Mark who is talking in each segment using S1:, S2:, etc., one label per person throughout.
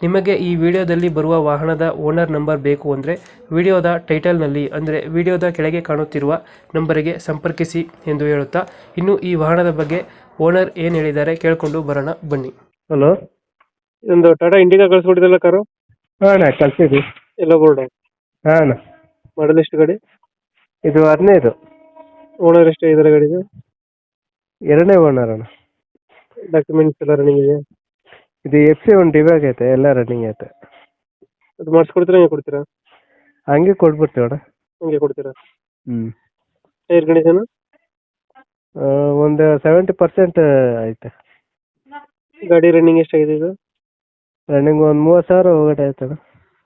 S1: ನಿಮಗೆ ಈ ವಿಡಿಯೋದಲ್ಲಿ ಬರುವ ವಾಹನದ ಓನರ್ ನಂಬರ್ ಬೇಕು ಅಂದರೆ ವಿಡಿಯೋದ ಟೈಟಲ್ನಲ್ಲಿ ಅಂದರೆ ವಿಡಿಯೋದ ಕೆಳಗೆ ಕಾಣುತ್ತಿರುವ ನಂಬರಿಗೆ ಸಂಪರ್ಕಿಸಿ ಎಂದು ಹೇಳುತ್ತಾ ಇನ್ನು ಈ ವಾಹನದ ಬಗ್ಗೆ ಓನರ್ ಏನು ಹೇಳಿದ್ದಾರೆ ಕೇಳಿಕೊಂಡು ಬರೋಣ ಬನ್ನಿ. ಹಲೋ ಇದೊಂದು ಟಾಟಾ ಇಂಡಿಕಾ ಕಳಿಸ್ಕೊಟ್ಟಿದ್ದಲ್ಲ ಕಾರು?
S2: ಹಾಂ ಅಣ್ಣ ಕಳ್ಸಿದ್ವಿ.
S1: ಎಲ್ಲ ಬೋರ್ಡ್
S2: ಹಾಂ ಅಣ್ಣ.
S1: ಮಾಡಲ್ ಎಷ್ಟು ಗಾಡಿ?
S2: ಇದು ಹದಿನೈದು.
S1: ಓನರ್ ಎಷ್ಟು ಐದರ ಗಾಡಿಗೆ
S2: ಎರಡನೇ ಓನರ್ ಅಣ್ಣ.
S1: ಡಾಕ್ಯುಮೆಂಟ್ಸ್ ಎಲ್ಲ ರನ್ನಿಂಗ್ ಇದೆ
S2: ಇದು ಎಫ್ ಸಿ ಒಂದು ಡಿವ್ಯಾಗ್ ಐತೆ ಎಲ್ಲ ರನ್ನಿಂಗ್ ಐತೆ.
S1: ಅದು ಮಾಡಿಸ್ಕೊಡ್ತೀರಾ ಹಂಗೆ ಕೊಡ್ತೀರಾ?
S2: ಹಂಗೆ ಕೊಟ್ಬಿಡ್ತೀವಿ ಅಣ್ಣ.
S1: ಹಂಗೆ ಕೊಡ್ತೀರಾ?
S2: ಹ್ಞೂ
S1: ಟೈರ್ ಕಂಡೀಷನ್
S2: ಒಂದು ಸೆವೆಂಟಿ ಪರ್ಸೆಂಟ್ ಐತೆ.
S1: ಗಾಡಿ ರನ್ನಿಂಗ್ ಎಷ್ಟಾಗಿದೆ ಇದು?
S2: ರನ್ನಿಂಗ್ ಒಂದು ಮೂವತ್ತು ಸಾವಿರ ಒಳಗಡೆ ಐತೆ ಅಣ್ಣ.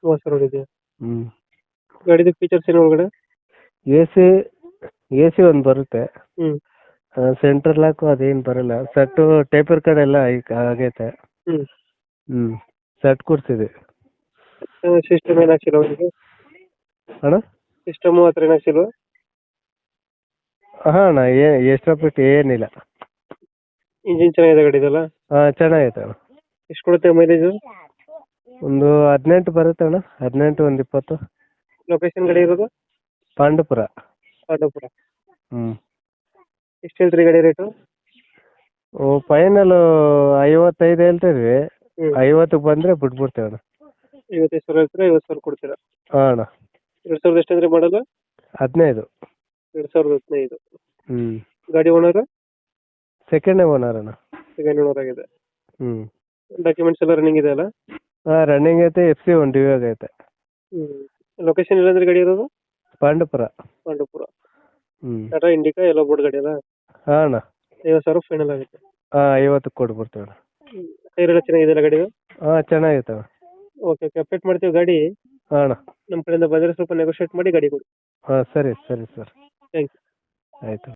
S1: ಮೂವತ್ತು ಸಾವಿರ ಹೊಡಿದೆಯಾ
S2: ಹ್ಞೂ
S1: ಗಾಡಿದು ಫೀಚರ್ಸ್ ಏನು ಒಳಗಡೆ?
S2: ಎ ಸಿ ಎ ಸಿ ಒಂದು ಬರುತ್ತೆ.
S1: ಹ್ಞೂ
S2: ಸೆಂಟ್ರಲ್ ಲಾಕು ಅದೇನು ಬರಲ್ಲ. ಸೆಟ್ಟು ಟೇಪರ್ ಕಡೆ ಎಲ್ಲ ಐ- ಆಗೈತೆ.
S1: ಹ್ಞೂ
S2: ಹ್ಞೂ ಸೆಟ್ ಕೊಡ್ಸಿದೆ
S1: ಸಿಸ್ಟಮ್ ಏನು ಹಾಕ್ಸಿಲ್ಲ ಅವರಿಗೆ
S2: ಅಣ್ಣ?
S1: ಸಿಸ್ಟಮು ಹತ್ರ ಏನು ಹಾಕ್ಸಿಲ್ವ?
S2: ಹಾಂ ಅಣ್ಣ ಏ ಎಕ್ಸ್ಟ್ರಾ ಬಿಟ್ಟು ಏನಿಲ್ಲ.
S1: ಇಂಜಿನ್ ಚೆನ್ನಾಗಿದೆ ಗಾಡಿದಲ್ಲ
S2: ಹಾಂ ಚೆನ್ನಾಗೈತೆ ಅಣ್ಣ.
S1: ಎಷ್ಟು ಕೊಡುತ್ತೆ ಮೈಲೇಜು
S2: ಒಂದು ಹದಿನೆಂಟು ಬರುತ್ತೆ ಅಣ್ಣ ಹದಿನೆಂಟು ಒಂದು ಇಪ್ಪತ್ತು.
S1: ಲೊಕೇಶನ್ ಗಾಡಿ ಇರೋದು?
S2: ಪಾಂಡಪುರ.
S1: ಪಾಂಡವಪುರ
S2: ಹ್ಞೂ
S1: ಎಷ್ಟು ಹೇಳ್ತೀರಿ ಗಾಡಿ ರೇಟು
S2: ಓ ಫೈನಲ್ ಐವತ್ತೈದು ಹೇಳ್ತಿದ್ವಿ
S1: ಹ್ಞೂ
S2: ಐವತ್ತಕ್ಕೆ ಬಂದರೆ ಬಿಟ್ಬಿಡ್ತೇವೆ ಅಣ್ಣ.
S1: ಐವತ್ತೈದು ಸಾವಿರ ಹೇಳ್ತೀರಾ ಐವತ್ತು ಸಾವಿರ ಕೊಡ್ತೀರಾ?
S2: ಹಾಂ ಅಣ್ಣ.
S1: ಎರಡು ಸಾವಿರದ ಎಷ್ಟು ಅಂದ್ರೆ ಮಾಡಲ್ಲ?
S2: ಹದಿನೈದು.
S1: ಎರಡು ಸಾವಿರದ ಹದಿನೈದು.
S2: ಹ್ಮ್.
S1: ಗಾಡಿ ಓನರ್?
S2: ಸೆಕೆಂಡ್ ಓನರ್ ಅಣ್ಣ.
S1: ಸೆಕೆಂಡ್ ಓನರ್ ಆಗಿದೆ.
S2: ಹ್ಮ್.
S1: ಡಾಕ್ಯುಮೆಂಟ್ಸ್ ಎಲ್ಲ ರನ್ನಿಂಗ್ ಇದೆ ಅಲ್ಲ?
S2: ಹಾಂ ರನ್ನಿಂಗ್ ಐತೆ ಎಫ್ ಸಿ ಒನ್ ಡಿವ್ಯೂ ಐತೆ.
S1: ಲೊಕೇಶನ್ ಇಲ್ಲಂದ್ರೆ ಗಾಡಿ ಇರೋದು?
S2: ಪಾಂಡಪುರ.
S1: ಪಾಂಡವಪುರ
S2: ಹ್ಞೂ
S1: ಟಾಟಾ ಇಂಡಿಕಾ ಎಲ್ಲ ಬೋರ್ಡ್ ಗಾಡಿ ಅಲ್ಲ?
S2: ಹಾಂ ಅಣ್ಣ.
S1: ಐವತ್ತು ಸಾವಿರ ಫೈನಲ್ ಆಗುತ್ತೆ.
S2: ಹಾ ಐವತ್ತಕ್ಕೆ ಕೊಟ್ಬಿಡ್ತೇವೆ ಅಣ್ಣ.
S1: ಟೈರ್ ಎಲ್ಲ ಚೆನ್ನಾಗಿದೆಯಲ್ಲ ಗಾಡಿದು?
S2: ಹಾಂ ಚೆನ್ನಾಗೈತೆ ಅಣ್ಣ.
S1: ಓಕೆ ಓಕೆ ಅಪ್ಡೇಟ್ ಮಾಡ್ತೀವಿ ಗಾಡಿ.
S2: ಹಾಂ ಅಣ್ಣ.
S1: ನಮ್ಮ ಕಡೆಯಿಂದ ಬಂದರೆ ಸ್ವಲ್ಪ ನೆಗೋಷಿಯೇಟ್ ಮಾಡಿ ಗಾಡಿ ಕೊಡಿ.
S2: ಹಾಂ ಸರಿ ಸರಿ ಸರ್.
S1: ಥ್ಯಾಂಕ್ ಯು
S2: ಆಯಿತು.